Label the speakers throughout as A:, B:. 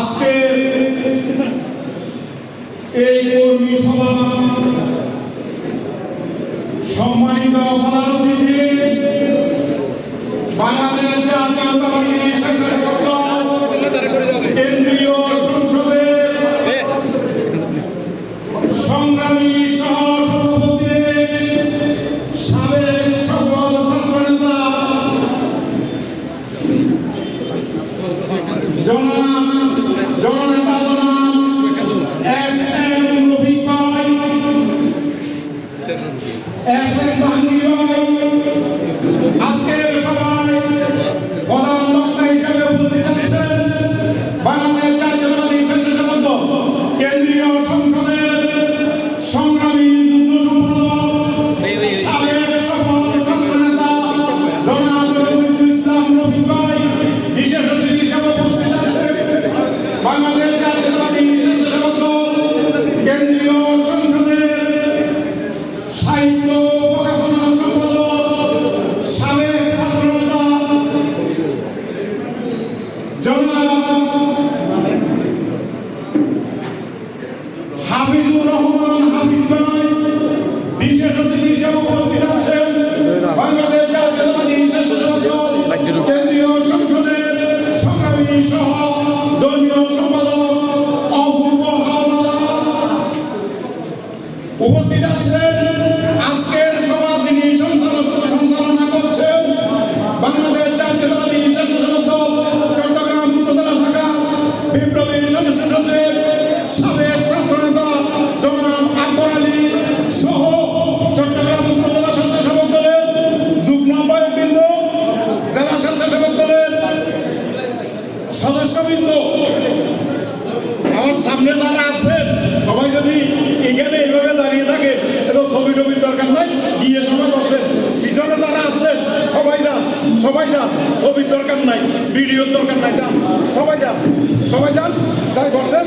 A: আজকে এই কর্মী সভা সাবেক ছাত্রনেতা সহ চট্টগ্রাম উপজেলা স্বেচ্ছাসেবক দলের যুগ্ম আহ্বায়কবৃন্দ, জেলা স্বেচ্ছাসেবক দলের সদস্যবৃন্দ। আমার সামনে যারা আছেন, সবাই যদি এখানে এইভাবে দাঁড়িয়ে থাকে এটা ছবি টবির দরকার নাই, গিয়ে সবাই বসেন। পিছনে যারা আছেন, সবাই যান সবাই যান, ছবির দরকার নাই, ভিডিওর দরকার নাই, যান, সবাই যান সবাই যান, যাই বসেন।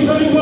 A: Isang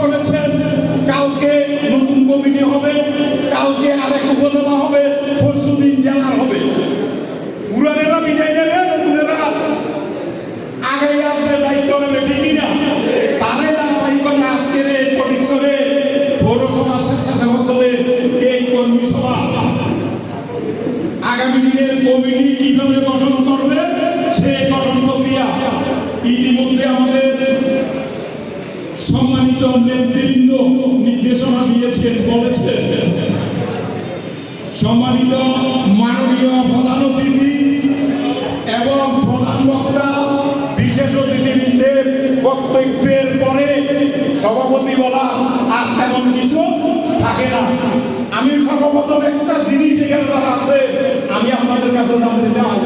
A: করেছেন, কালকে নতুন কমিটি হবে, কালকে আরেক উপজেলা হবে পরশু জেলা হবে। পুরানেরা বিদায় নেবে নতুনেরা আগে আসবে দায়িত্ব নেবে, ঠিকই না? তারাই ধারাবাহিক করে আজকের এই ফটিকছড়ে পৌরসভা স্বেচ্ছাসেবক দলের এই কর্মী সভা। আগামী দিনের কমিটি কীভাবে গঠন সম্মানিত নেতৃবৃন্দ নির্দেশনা দিয়েছেন, বলেছেন। সম্মানিত মাননীয় প্রধান অতিথি এবং প্রধান বক্তা, বিশেষ অতিথিবৃন্দের বক্তব্যের পরে সভাপতি বলা আর তেমন কিছু থাকে না। আমি সর্বপ্রথম একটা জিনিস এখানে যারা আছে, আমি আপনাদের কাছে জানতে চাই।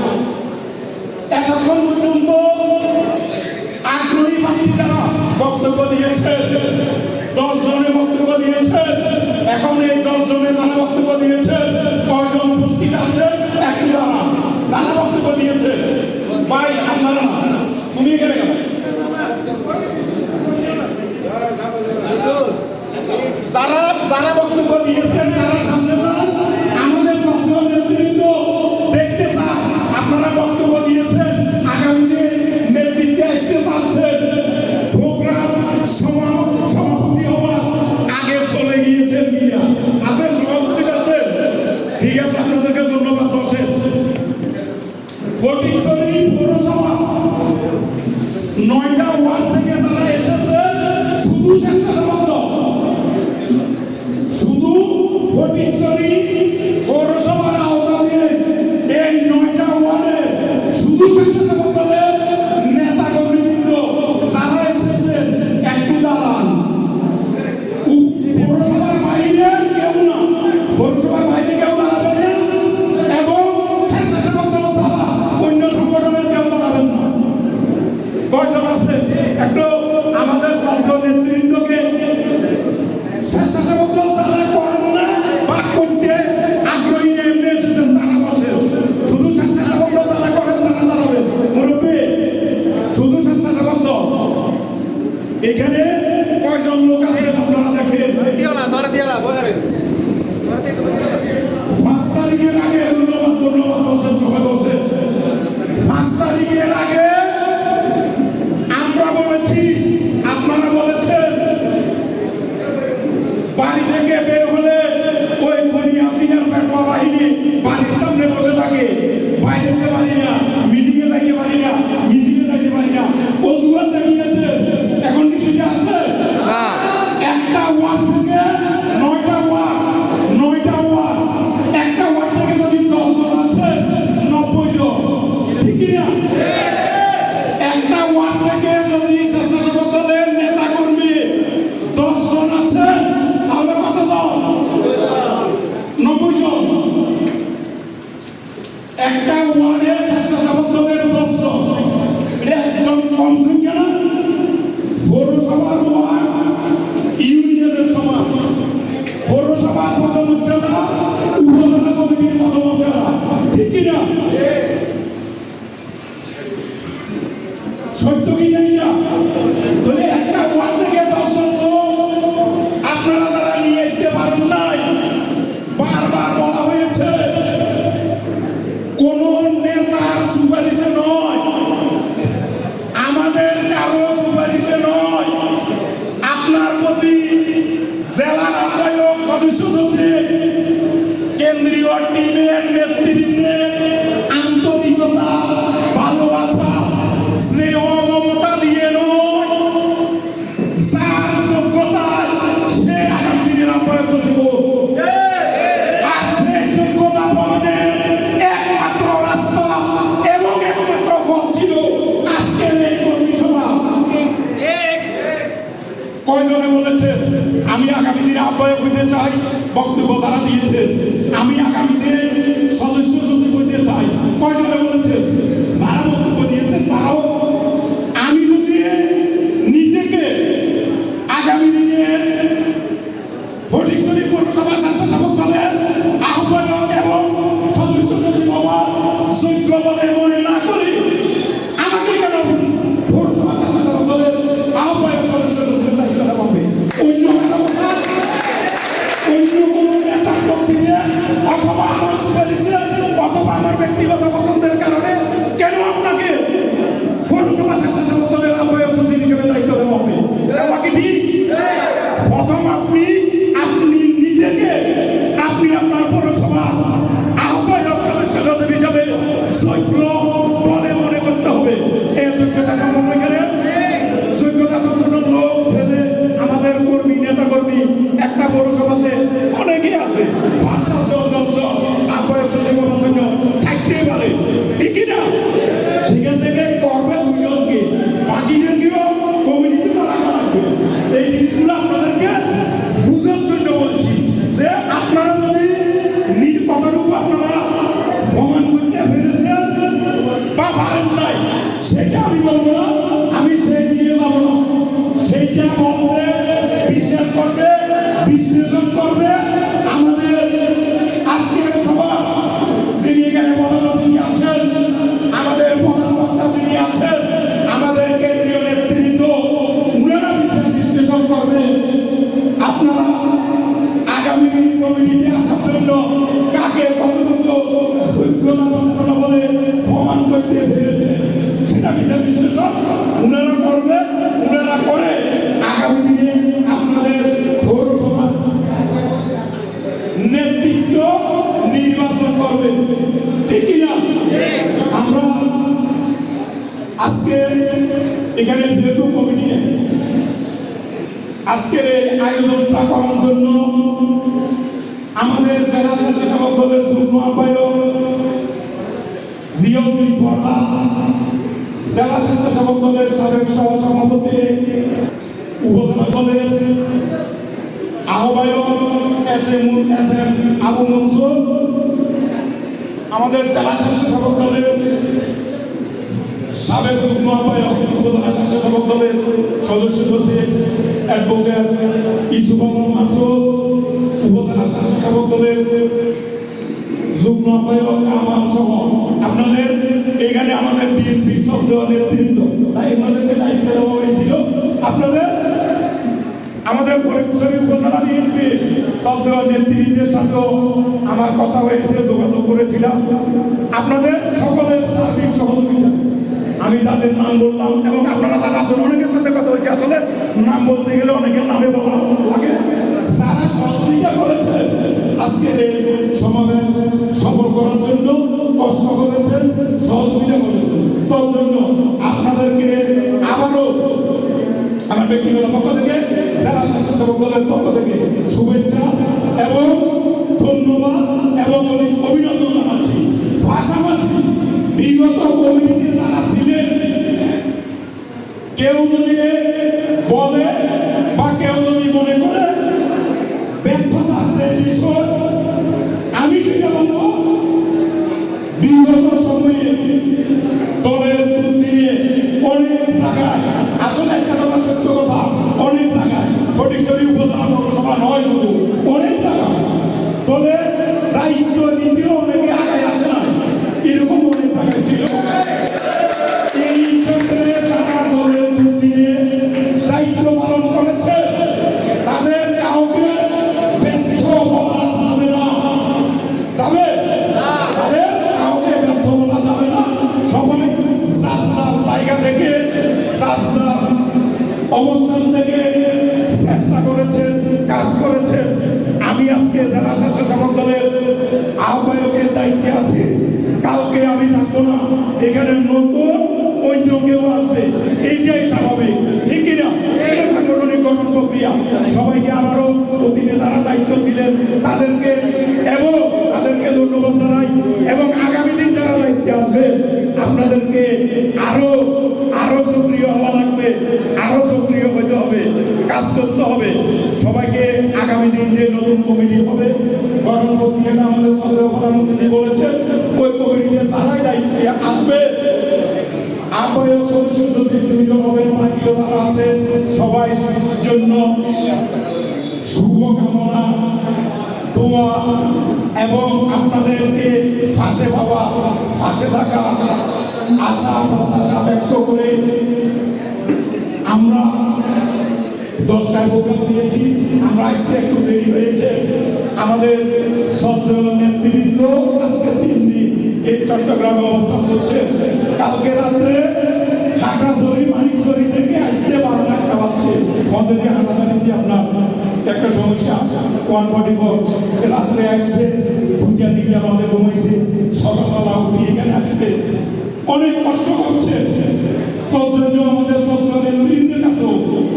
A: এতক্ষণ পর্যন্ত দশ যারা বক্তব্য দিয়েছে, কয়জন উপস্থিত আছে? একটু দাঁড়া যারা বক্তব্য দিয়েছে। ভাই, আপনারা। তুমি এখানে সামনে বসে থাকে। সত্য কি জানি না। তাহলে একটা ওয়ান থেকে দশ আহ্বায়ক হইতে চাই বক্তব্য তারা দিয়েছেন। আমি আগামীতে দিয়ে অথবা আমার সুপারিশে অথবা আমার ব্যক্তিগত পছন্দের কারণে এটা করবে বিচার করবে বিশ্লেষণ করবে। আমাদের আজকের সভা, যিনি এখানে আছেন, আমাদের প্রধান বক্তা যিনি আছেন, আমাদের কেন্দ্রীয় নেতৃত্ব উনারা বিশ্লেষণ করবে। আপনারা আগামী কমিটিতে আসার জন্য কাকে কতটুকু যোগ্যতা সম্পন্ন বলে প্রমাণ করতে পেরেছে সেটা বিচার বিশ্লেষণ। উনারা করে আগামী দিনে আপনাদের ভোট সভা। নেতৃত্ব নির্বাচন করবে। ঠিক না? আমরা আজকে এখানে যেহেতু কমিটি নেই, আজকের এই আয়োজনটা করার জন্য আমাদের জেলা স্বেচ্ছাসেবক দলের যুগ্ম আহ্বায়ক জিয়ন জেলা স্বেচ্ছাসেবক দলের সাবেক সহসভাপতি উপজেলা দলের আহ্বায়ক S M S M Abu Mansur, আমাদের জেলা স্বেচ্ছাসেবক দলের সাবেক যুগ্ম আহ্বায়ক উপজেলা স্বেচ্ছাসেবক দলের সদস্য সচিব অ্যাডভোকেট ইসুফ মাসুদ, উপজেলা স্বেচ্ছাসেবক দলের যুগ্ম আহ্বায়ক আমার সহ আপনাদের এখানে আমাদের বিএনপি শব্দ নেতৃত্ব। তাই আমাদেরকে দায়িত্ব দেওয়া হয়েছিল। আপনাদের, আমাদের ফরিদপুরের উপজেলা বিএনপি শব্দ নেতৃত্বের সাথেও আমার কথা হয়েছে, যোগাযোগ করেছিলাম। আপনাদের সকলের সার্বিক সহযোগিতা। আমি যাদের নাম বললাম, এবং আপনারা যারা আছেন, অনেকের সাথে কথা হয়েছে। আসলে নাম বলতে গেলে অনেকের নামে বলা লাগে। যারা সহযোগিতা করেছে। আজকের শুভেচ্ছা এবং ধন্যবাদ এবং অভিনন্দন জানাচ্ছি। পাশাপাশি বিগত কমিটিতে যারা ছিলেন, কেউ যদি বলে বা কেউ যদি মনে করে ব্যর্থতার বিষয়, আমি সেটা বলব। বিগত আহ্বায়ক সদস্য হবেন বাকিও যারা আছে, সবাই জন্য শুভকামনা, দোয়া এবং আপনাদেরকে ফাঁসে পাওয়া, ফাঁসে থাকা আশা ব্যক্ত করে আমরা দশটায় প্রোগ্রাম দিয়েছি। আমরা আসতে একটু দেরি হয়েছে। আমাদের সদ্য নেতৃবৃন্দ আজকে তিন এই চট্টগ্রামে অবস্থান করছে। কালকে রাত্রে টাকা চুরি মানিক চুরি থেকে আসতে বারো লাখ টাকা আছে আমাদেরকে হানাহানিতে আপনার একটা সমস্যা ওয়ান রাত্রে আসছে, দুইটা দিকে আমাদের ঘুমাইছে, সকালবেলা উঠি এখানে আসছে। অনেক কষ্ট করছে। তোর জন্য আমাদের সরকারের বৃন্দের কাছেও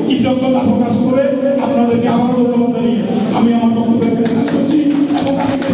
A: কৃতজ্ঞতা প্রকাশ করে আপনাদেরকে আবারও ধন্যবাদ আমি আমার বক্তব্য শেষ করছি। এবং আজকে